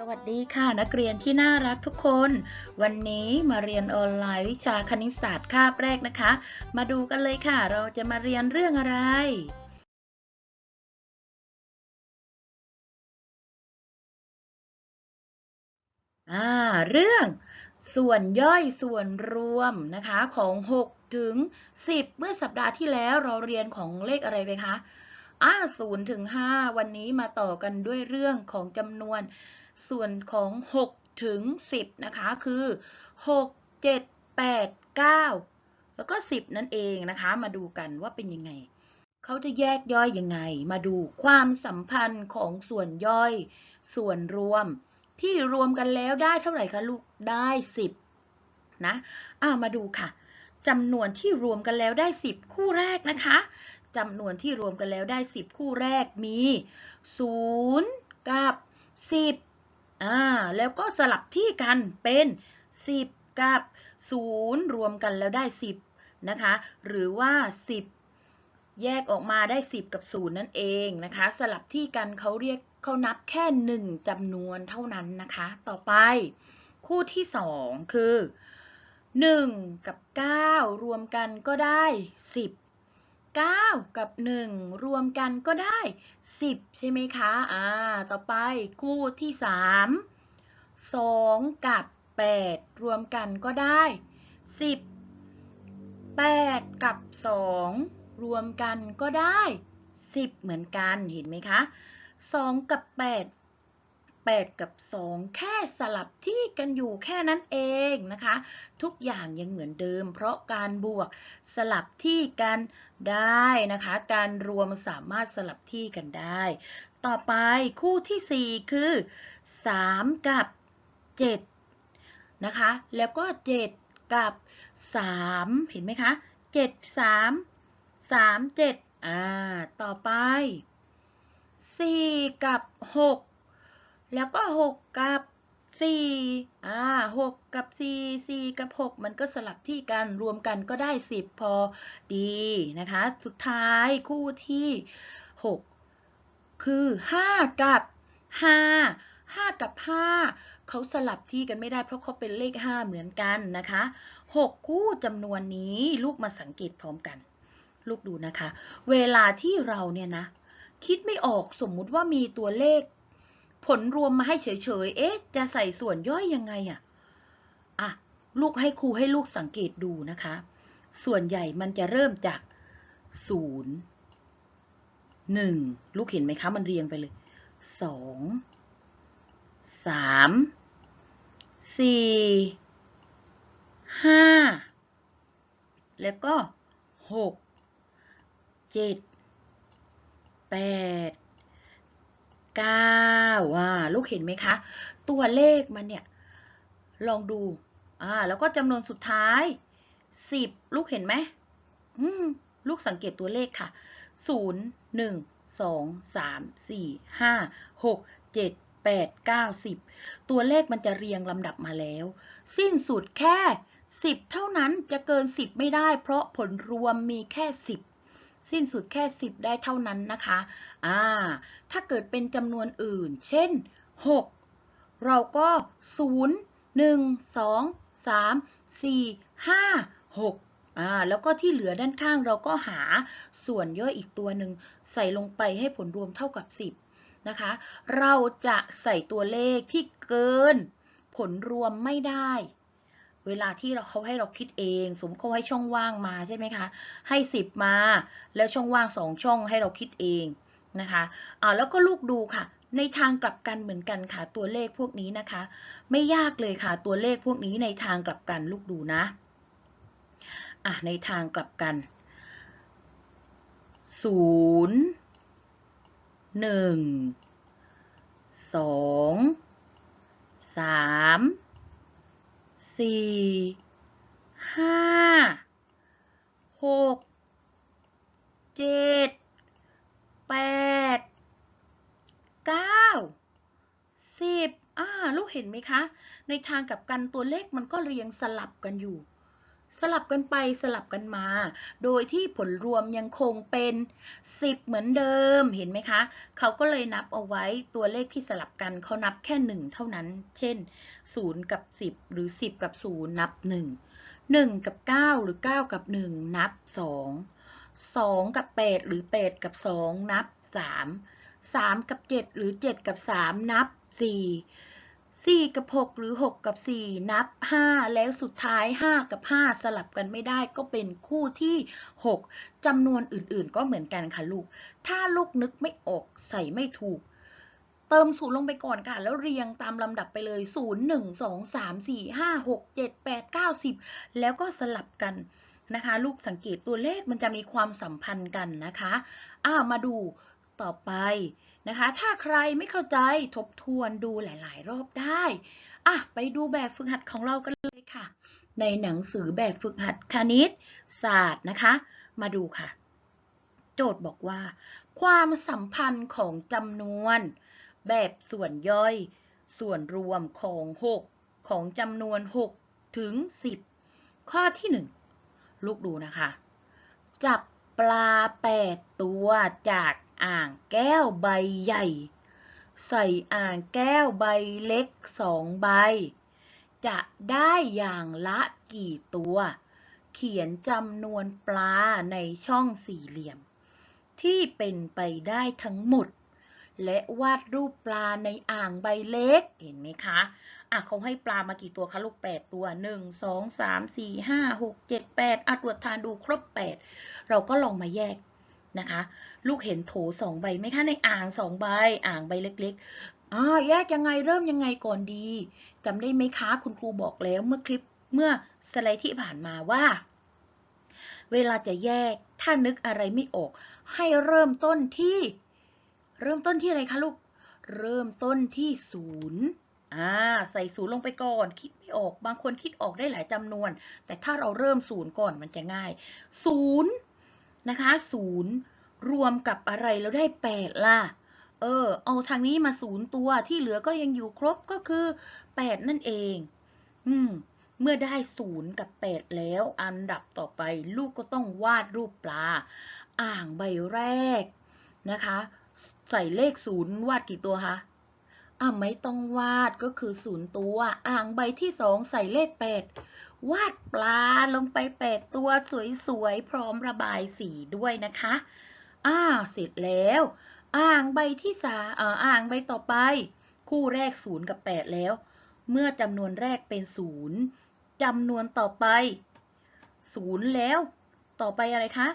สวัสดีค่ะนักเรียนที่น่ารักทุกคน วันนี้มาเรียนออนไลน์วิชาคณิตศาสตร์คาบแรกนะคะ มาดูกันเลยค่ะ เราจะมาเรียนเรื่องอะไร อ่า เรื่องส่วนย่อยส่วนรวมนะคะของ 6 ถึง 10 เมื่อสัปดาห์ที่แล้วเราเรียนของเลขอะไรไปคะอ่า0ถึง 5 วันนี้มาต่อกันด้วยเรื่องของจำนวน ส่วนของ 6 ถึง 10 นะคะ คือ 6 7 8 9 แล้วก็ 10 นั่นเองนะคะ มาดูกันว่าเป็นยังไง เขาจะแยกย่อยยังไง มาดูความสัมพันธ์ของส่วนย่อย ส่วนรวม ที่รวมกันแล้วได้เท่าไหร่คะลูก ได้ 10 นะอ่ามาดูค่ะจำนวนที่รวมกันแล้วได้ 10 คู่แรกนะคะจำนวนที่รวมกันแล้วได้ 10 คู่แรกมี 0 กับ10 อ่าแล้วก็สลับที่กันเป็น 10 กับ 0 รวมกันแล้วได้ 10 นะคะ หรือว่า 10 แยกออกมาได้ 10 กับ 0 นั่นเองนะคะ สลับที่กันเขาเรียกเขานับแค่ 1จำนวนเท่านั้นนะคะ ต่อไปคู่ที่ 2 คือ 1 กับ 9 รวมกันก็ได้ 10 9 กับ 1 รวมกันก็ได้ 10ใช่ไหมคะ อ่า ต่อไปคู่ที่3 2กับ8รวมกันก็ได้10 8กับ2รวมกันก็ได้10เหมือนกันเห็นไหมคะ2กับ8 8 กับ 2 แค่สลับที่กันอยู่แค่นั้นเองนะคะ ทุกอย่างยังเหมือนเดิม เพราะการบวกสลับที่กันได้นะคะ การรวมสามารถสลับที่กันได้ ต่อไปคู่ที่ 4 คือ 3 กับ 7 นะคะ แล้วก็ 7 กับ 3 เห็นไหมคะ 7 3 3 7อ่าต่อไป 4 กับ 6 แล้วก็ 6 กับ4อ่า6กับ 4 4 กับ 6 มันก็สลับที่กันรวมกันก็ได้ 10 พอดีนะคะ สุดท้ายคู่ที่ 6 คือ 5 กับ 5 5 กับ 5 เขาสลับที่กันไม่ได้เพราะเขาเป็นเลข 5 เหมือนกันนะคะ 6 คู่จำนวนนี้ลูกมาสังเกตพร้อมกัน ลูกดูนะคะ เวลาที่เราเนี่ยนะ คิดไม่ออกสมมุติว่ามีตัวเลข ผลรวมมาให้เฉยๆ เอ๊ะ จะใส่ส่วนย่อยยังไงอะอะ ลูกให้ครูให้ลูกสังเกตดูนะคะ ส่วนใหญ่มันจะเริ่มจากศูนย์หนึ่งลูกเห็นไหมคะ มันเรียงไปเลยสองสามสี่ห้าแล้วก็หกเจ็ดแปด เก้าอ่าลูกเห็นไหมคะ ตัวเลขมันเนี่ย ลองดูอ่าแล้วก็จำนวนสุดท้ายสิบลูกเห็นไหมอืมลูกสังเกตตัวเลขค่ะศูนย์หนึ่งสองสามสี่ห้าหกเจ็ดแปดเก้าสิบตัวเลขมันจะเรียงลำดับมาแล้ว สิ้นสุดแค่สิบเท่านั้นจะเกินสิบไม่ได้ เพราะผลรวมมีแค่สิบ สิ้นสุดแค่สิบได้เท่านั้นนะคะอ่าถ้าเกิดเป็นจำนวนอื่น เช่นหกเราก็ศูนย์หนึ่งสองสามสี่ห้าหกอ่าแล้วก็ที่เหลือด้านข้างเราก็หาส่วนย่อยอีกตัวหนึ่งใส่ลงไปให้ผลรวมเท่ากับ 10 นะคะ เราจะใส่ตัวเลขที่เกินผลรวมไม่ได้ เวลาที่เราเขาให้เราคิดเอง สมมติเขาให้ช่องว่างมาใช่ไหมคะ ให้10มา แล้วช่องว่างสองช่องให้เราคิดเองนะคะอ่าแล้วก็ลูกดูค่ะ ในทางกลับกันเหมือนกันค่ะ ตัวเลขพวกนี้นะคะ ไม่ยากเลยค่ะ ตัวเลขพวกนี้ในทางกลับกันลูกดูนะอะในทางกลับกันศูนย์หนึ่งสองสาม สี่ห้าหกเจ็ดแปดเก้าสิบอ่าลูกเห็นไหมคะ ในทางกลับกันตัวเลขมันก็เรียงสลับกันอยู่ สลับกันไปสลับกันมา โดยที่ผลรวมยังคงเป็น 10 เหมือนเดิม เห็นไหมคะ เขาก็เลยนับเอาไว้ตัวเลขที่สลับกันเขานับแค่ 1 เท่านั้น เช่น 0 กับ 10 หรือ 10 กับ 0 นับ 1 1 กับ 9 หรือ 9 กับ 1 นับ 2 2 กับ 8 หรือ 8 กับ 2 นับ 3 3 กับ 7 หรือ 7 กับ 3 นับ 4 4 กับ 6 หรือ 6 กับ 4 นับ 5 แล้วสุดท้าย 5 กับ 5 สลับกันไม่ได้ก็เป็นคู่ที่ 6จำนวนอื่นๆ ก็เหมือนกันค่ะลูก ถ้าลูกนึกไม่ออกใส่ไม่ถูก เติมศูนย์ลงไปก่อนค่ะ แล้วเรียงตามลำดับไปเลย 0 1 2 3 4 5 6 7 8 9 10 แล้วก็สลับกันนะคะ ลูกสังเกตตัวเลขมันจะมีความสัมพันธ์กันนะคะ อ้าวมาดู ต่อไปนะคะ ถ้าใครไม่เข้าใจทบทวนดูหลาย ๆ รอบได้อะไปดูแบบฝึกหัดของเรากันเลยค่ะ ในหนังสือแบบฝึกหัดคณิต ศาสตร์นะคะ มาดูค่ะ โจทย์บอกว่า ความสัมพันธ์ของจำนวน แบบส่วนย่อย ส่วนรวมของ 6 ของจำนวน 6 ถึง 10 ข้อที่ 1 ลูกดูนะคะ จับปลา 8 ตัวจาก อ่างแก้วใบใหญ่ ใส่อ่างแก้วใบเล็ก2ใบ จะได้อย่างละกี่ตัว เขียนจำนวนปลาในช่องสี่เหลี่ยม ที่เป็นไปได้ทั้งหมด และวาดรูปปลาในอ่างใบเล็กเห็นไหมคะอะเขาให้ปลามากี่ตัวคะลูก8ตัว1 2 3 4 5 6 7 8อะตรวจทานดูครบ8เราก็ลองมาแยก นะคะ ลูกเห็นโถสองใบไหมคะในอ่างสองใบ อ่างใบเล็กๆอ่าแยกยังไงเริ่มยังไงก่อนดีจำได้ไหมคะคุณครูบอกแล้วเมื่อคลิปเมื่อสไลด์ที่ผ่านมาว่า เวลาจะแยกถ้านึกอะไรไม่ออก ให้เริ่มต้นที่ เริ่มต้นที่อะไรคะลูก เริ่มต้นที่ศูนย์อ่าใส่ศูนย์ลงไปก่อน คิดไม่ออก บางคนคิดออกได้หลายจำนวน แต่ถ้าเราเริ่มศูนย์ก่อนมันจะง่ายศูนย์ นะคะศูนย์รวมกับอะไรแล้วได้แปดล่ะ เออ เอาทางนี้มาศูนย์ตัวที่เหลือก็ยังอยู่ครบก็คือแปดนั่นเอง อืม เมื่อได้ศูนย์กับแปดแล้ว อันดับต่อไปลูกก็ต้องวาดรูปปลา อ่างใบแรกนะคะ ใส่เลขศูนย์วาดกี่ตัวคะอะไม่ต้องวาดก็คือศูนย์ตัว อ่างใบที่สองใส่เลขแปด วาดปลาลงไปแปดตัวสวยๆ พร้อมระบายสีด้วยนะคะ อ่า เสร็จแล้ว อ่างใบที่สาอ่ออ่างใบต่อไป คู่แรกศูนย์กับแปดแล้ว เมื่อจำนวนแรกเป็นศูนย์จำนวนต่อไปศูนย์แล้ว ต่อไปอะไรคะ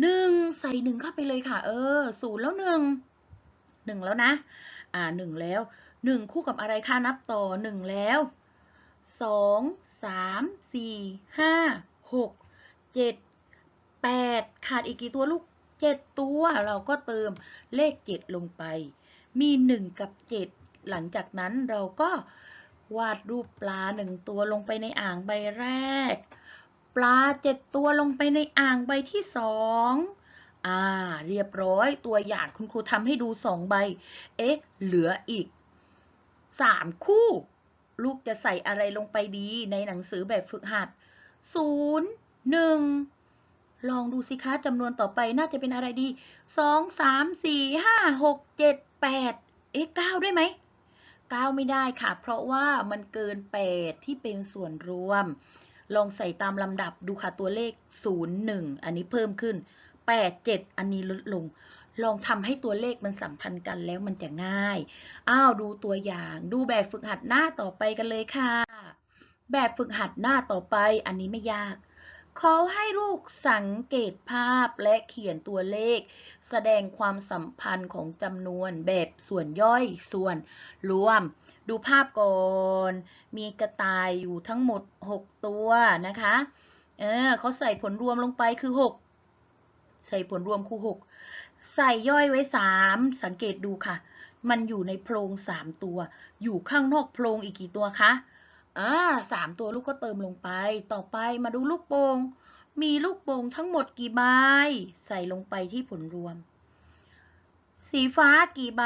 หนึ่งใส่หนึ่งเข้าไปเลยค่ะ เออศูนย์แล้วหนึ่งหนึ่งแล้วนะ อ่าหนึ่งแล้วหนึ่งคู่กับอะไรคะนับต่อหนึ่งแล้ว สองสามสี่ห้าหกเจ็ดแปดขาดอีกกี่ตัวลูกเจ็ดตัวเราก็เติมเลขเจ็ดลงไป มีหนึ่งกับเจ็ดหลังจากนั้นเราก็วาดรูปปลาหนึ่งตัวลงไปในอ่างใบแรก ปลาเจ็ดตัวลงไปในอ่างใบที่สองอ่า เรียบร้อยตัวอย่างคุณครูทำให้ดูสองใบ เอ๊ะ เหลืออีกสามคู่ ลูกจะใส่อะไรลงไปดีในหนังสือแบบฝึกหัดศูนย์หนึ่งลองดูสิคะจำนวนต่อไปน่าจะเป็นอะไรดีสองสามสี่ห้าหกเอ๊ะเก้าได้ไหมเก้าไม่ได้ค่ะ เพราะว่ามันเกินแปดที่เป็นส่วนรวม ลองใส่ตามลำดับดูค่ะตัวเลข 0 1 อันนี้เพิ่มขึ้น 8 7 อันนี้ลดลง ลองทำให้ตัวเลขมันสัมพันธ์กันแล้วมันจะง่าย อ้าวดูตัวอย่าง ดูแบบฝึกหัดหน้าต่อไปกันเลยค่ะ แบบฝึกหัดหน้าต่อไปอันนี้ไม่ยากเขาให้ลูกสังเกตภาพและเขียนตัวเลข แสดงความสัมพันธ์ของจำนวนแบบส่วนย่อยส่วนรวม ดูภาพก่อน มีกระต่ายอยู่ทั้งหมด 6 ตัวนะคะ เออเขาใส่ผลรวมลงไปคือ 6 ใส่ผลรวมคือ 6 ใส่ย่อยไว้3สังเกตดูค่ะ มันอยู่ในโพรง3ตัว อยู่ข้างนอกโพรงอีกกี่ตัวคะอ่าสามตัวลูกก็เติมลงไป ต่อไปมาดูลูกโป่งมีลูกโป่งทั้งหมดกี่ใบ ใส่ลงไปที่ผลรวม สีฟ้ากี่ใบ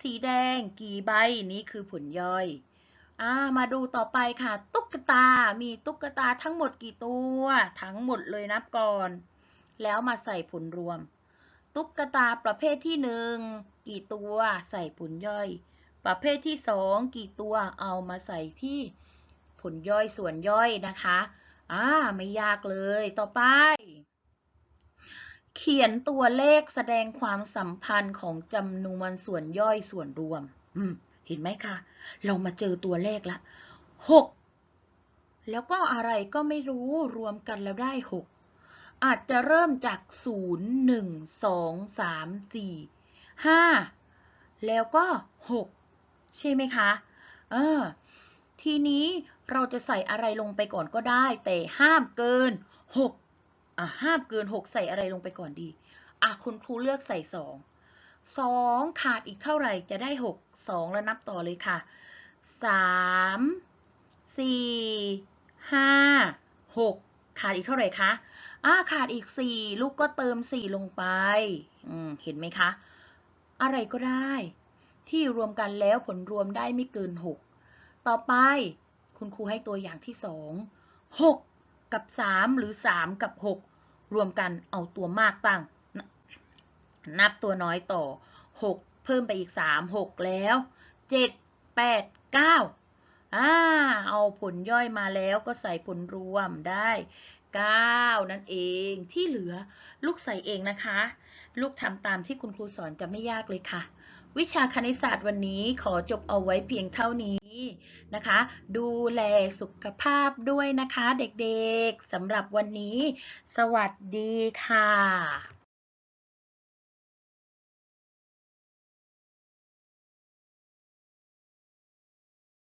สีแดงกี่ใบ นี่คือผลย่อยอ่ามาดูต่อไปค่ะ ตุ๊กตา มีตุ๊กตาทั้งหมดกี่ตัว ทั้งหมดเลยนับก่อน แล้วมาใส่ผลรวม ตุ๊กตาประเภทที่หนึ่งกี่ตัวใส่ผลย่อย ประเภทที่สองกี่ตัวเอามาใส่ที่ผลย่อยส่วนย่อยนะคะอ่าไม่ยากเลยต่อไป เขียนตัวเลขแสดงความสัมพันธ์ของจำนวนส่วนย่อยส่วนรวม อืม เห็นไหมคะ เรามาเจอตัวเลขละหกแล้วก็อะไรก็ไม่รู้รวมกันแล้วได้หก อาจจะเริ่มจากศูนย์หนึ่งสองสามสี่ห้าแล้วก็หกใช่ไหมคะ เออ ทีนี้เราจะใส่อะไรลงไปก่อนก็ได้ แต่ห้ามเกินหกอะ ห้ามเกินหกใส่อะไรลงไปก่อนดี อะ คุณครูเลือกใส่สองสองขาดอีกเท่าไหร่จะได้หกสองแล้วนับต่อเลยค่ะสามสี่ห้าหกขาดอีกเท่าไหร่คะ อ่าขาดอีกสี่ลูกก็เติมสี่ลงไป อืม เห็นไหมคะ อะไรก็ได้ ที่รวมกันแล้วผลรวมได้ไม่เกินหกต่อไป คุณครูให้ตัวอย่างที่สองหกกับสามหรือสามกับหกรวมกันเอาตัวมากตั้ง นับตัวน้อยต่อหกเพิ่มไปอีกสามหกแล้วเจ็ดแปดเก้าอ่า เอาผลย่อยมาแล้วก็ใส่ผลรวมได้ 9 นั่นเองที่เหลือลูกใส่เองนะคะ ลูกทำตามที่คุณครูสอนจะไม่ยากเลยค่ะ วิชาคณิตศาสตร์วันนี้ขอจบเอาไว้เพียงเท่านี้นะคะ ดูแลสุขภาพด้วยนะคะเด็กๆสำหรับวันนี้ สวัสดีค่ะ